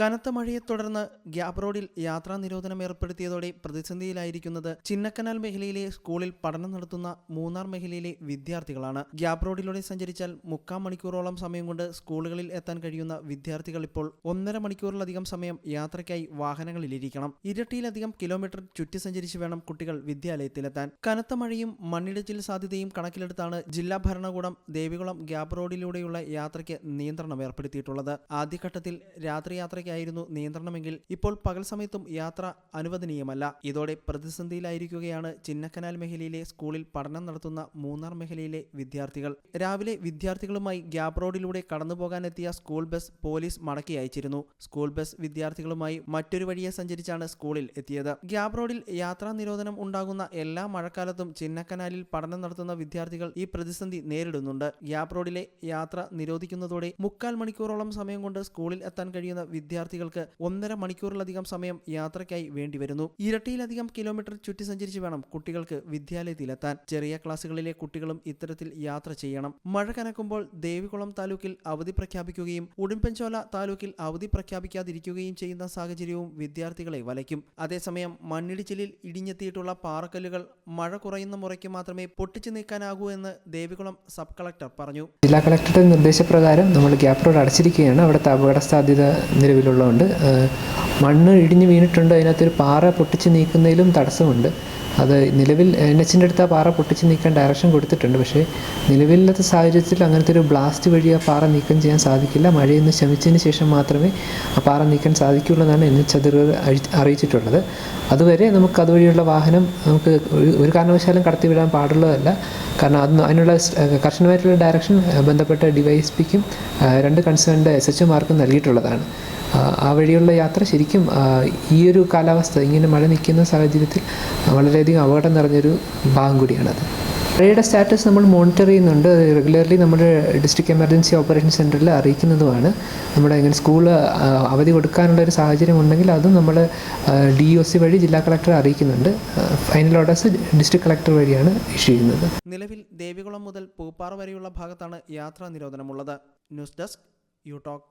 കനത്ത മഴയെ തുടർന്ന് ഗ്യാപ് റോഡിൽ യാത്രാ നിരോധനം ഏർപ്പെടുത്തിയതോടെ പ്രതിസന്ധിയിലായിരിക്കുന്നത് ചിന്നക്കനാൽ മേഖലയിലെ സ്കൂളിൽ പഠനം നടത്തുന്ന മൂന്നാർ മേഖലയിലെ വിദ്യാർത്ഥികളാണ്. ഗ്യാപ് റോഡിലൂടെ സഞ്ചരിച്ചാൽ മുക്കാൽ മണിക്കൂറോളം സമയം കൊണ്ട് സ്കൂളുകളിൽ എത്താൻ കഴിയുന്ന വിദ്യാർത്ഥികൾ ഇപ്പോൾ ഒന്നര മണിക്കൂറിലധികം സമയം യാത്രയ്ക്കായി വാഹനങ്ങളിലിരിക്കണം. ഇരട്ടിയിലധികം കിലോമീറ്റർ ചുറ്റി സഞ്ചരിച്ച് വേണം കുട്ടികൾ വിദ്യാലയത്തിലെത്താൻ. കനത്ത മഴയും മണ്ണിടിച്ചിൽ സാധ്യതയും കണക്കിലെടുത്താണ് ജില്ലാ ഭരണകൂടം ദേവികുളം ഗ്യാപ് റോഡിലൂടെയുള്ള യാത്രയ്ക്ക് നിയന്ത്രണം ഏർപ്പെടുത്തിയിട്ടുള്ളത്. ആദ്യഘട്ടത്തിൽ രാത്രി യാത്രയ്ക്കായിരുന്നു നിയന്ത്രണമെങ്കിൽ ഇപ്പോൾ പകൽ സമയത്തും യാത്ര അനുവദനീയമല്ല. ഇതോടെ പ്രതിസന്ധിയിലായിരിക്കുകയാണ് ചിന്നക്കനാൽ മേഖലയിലെ സ്കൂളിൽ പഠനം നടത്തുന്ന മൂന്നാർ മേഖലയിലെ വിദ്യാർത്ഥികൾ. രാവിലെ വിദ്യാർത്ഥികളുമായി ഗ്യാപ് റോഡിലൂടെ കടന്നുപോകാനെത്തിയ സ്കൂൾ ബസ് പോലീസ് മടക്കി അയച്ചിരുന്നു. സ്കൂൾ ബസ് വിദ്യാർത്ഥികളുമായി മറ്റൊരു വഴിയെ സഞ്ചരിച്ചാണ് സ്കൂളിൽ എത്തിയത്. ഗ്യാപ് റോഡിൽ യാത്രാ നിരോധനം ഉണ്ടാകുന്ന എല്ലാ മഴക്കാലത്തും ചിന്നക്കനാലിൽ പഠനം നടത്തുന്ന വിദ്യാർത്ഥികൾ ഈ പ്രതിസന്ധി നേരിടുന്നുണ്ട്. ഗ്യാപ് റോഡിലെ യാത്ര നിരോധിക്കുന്നതോടെ മുക്കാൽ മണിക്കൂറോളം സമയം കൊണ്ട് സ്കൂളിൽ എത്താൻ കഴിയുന്ന വിദ്യാർത്ഥികൾക്ക് ഒന്നര മണിക്കൂറിലധികം സമയം യാത്രയ്ക്കായി വേണ്ടിവരുന്നു. ഇരട്ടിയിലധികം കിലോമീറ്റർ ചുറ്റി സഞ്ചരിച്ച് വേണം കുട്ടികൾക്ക് വിദ്യാലയത്തിലെത്താൻ. ചെറിയ ക്ലാസ്സുകളിലെ കുട്ടികളും ഇത്തരത്തിൽ യാത്ര ചെയ്യണം. മഴ കനക്കുമ്പോൾ ദേവികുളം താലൂക്കിൽ അവധി പ്രഖ്യാപിക്കുകയും ഉടുമ്പൻചോല താലൂക്കിൽ അവധി പ്രഖ്യാപിക്കാതിരിക്കുകയും ചെയ്യുന്ന സാഹചര്യവും വിദ്യാർത്ഥികളെ വലയ്ക്കും. അതേസമയം മണ്ണിടിച്ചിലിൽ ഇടിഞ്ഞെത്തിയിട്ടുള്ള പാറക്കല്ലുകൾ മഴ കുറയുന്ന മുറയ്ക്ക് മാത്രമേ പൊട്ടിച്ചു നീക്കാനാകൂ എന്ന് ദേവികുളം സബ് കളക്ടർ പറഞ്ഞു. ജില്ലാ കളക്ടറുടെ നിർദ്ദേശപ്രകാരം നമ്മൾ ഗ്യാപ്പ് റോഡ് അടച്ചിരിക്കുകയാണ്. അവിടുത്തെ അപകട സാധ്യത നിലവിലുള്ളതുകൊണ്ട് മണ്ണ് ഇടിഞ്ഞ് വീണിട്ടുണ്ട്. അതിനകത്തൊരു പാറ പൊട്ടിച്ച് നീക്കുന്നതിലും തടസ്സമുണ്ട്. അത് നിലവിൽ എൻ എച്ചിന്റെ അടുത്ത് ആ പാറ പൊട്ടിച്ച് നീക്കാൻ ഡയറക്ഷൻ കൊടുത്തിട്ടുണ്ട്. പക്ഷേ നിലവിലത്തെ സാഹചര്യത്തിൽ അങ്ങനത്തെ ഒരു ബ്ലാസ്റ്റ് വഴി ആ പാറ നീക്കം ചെയ്യാൻ സാധിക്കില്ല. മഴയൊന്ന് ശമിച്ചതിന് ശേഷം മാത്രമേ ആ പാറ നീക്കാൻ സാധിക്കുള്ളൂ എന്നാണ് എൻ എച്ച് അധികൃതർ അറിയിച്ചിട്ടുള്ളത്. അതുവരെ നമുക്ക് അതുവഴിയുള്ള വാഹനം നമുക്ക് ഒരു- കാരണവശാലും കടത്തിവിടാൻ പാടുള്ളതല്ല. കാരണം അത് അതിനുള്ള കർശനമായിട്ടുള്ള ഡയറക്ഷൻ ബന്ധപ്പെട്ട ഡിവൈഎസ് പിക്കും രണ്ട് കൺസേൺഡ് എസ് എച്ച് മാർക്കും നൽകിയിട്ടുള്ളതാണ്. ആ, വഴിയുള്ള യാത്ര ശരിക്കും ഈ ഒരു കാലാവസ്ഥ ഇങ്ങനെ മഴ നിൽക്കുന്ന സാഹചര്യത്തിൽ വളരെയധികം അപകടം നിറഞ്ഞൊരു ഭാഗം കൂടിയാണത് മഴയുടെ സ്റ്റാറ്റസ് നമ്മൾ മോണിറ്റർ ചെയ്യുന്നുണ്ട്. റെഗുലർലി നമ്മുടെ ഡിസ്ട്രിക്ട് എമർജൻസി ഓപ്പറേഷൻ സെന്ററിൽ അറിയിക്കുന്നതുമാണ്. നമ്മുടെ ഇങ്ങനെ സ്കൂൾ അവധി കൊടുക്കാനുള്ള ഒരു സാഹചര്യം ഉണ്ടെങ്കിൽ അതും നമ്മൾ ഡി ഒ സി വഴി ജില്ലാ കളക്ടർ അറിയിക്കുന്നുണ്ട്. ഫൈനൽ ഓർഡേഴ്സ് ഡിസ്ട്രിക്ട് കളക്ടർ വഴിയാണ് ഇഷ്യൂ ചെയ്യുന്നത്. നിലവിൽ ദേവികുളം മുതൽ പൂപ്പാറ വരെയുള്ള ഭാഗത്താണ് യാത്രാ നിരോധനമുള്ളത്. News desk you talk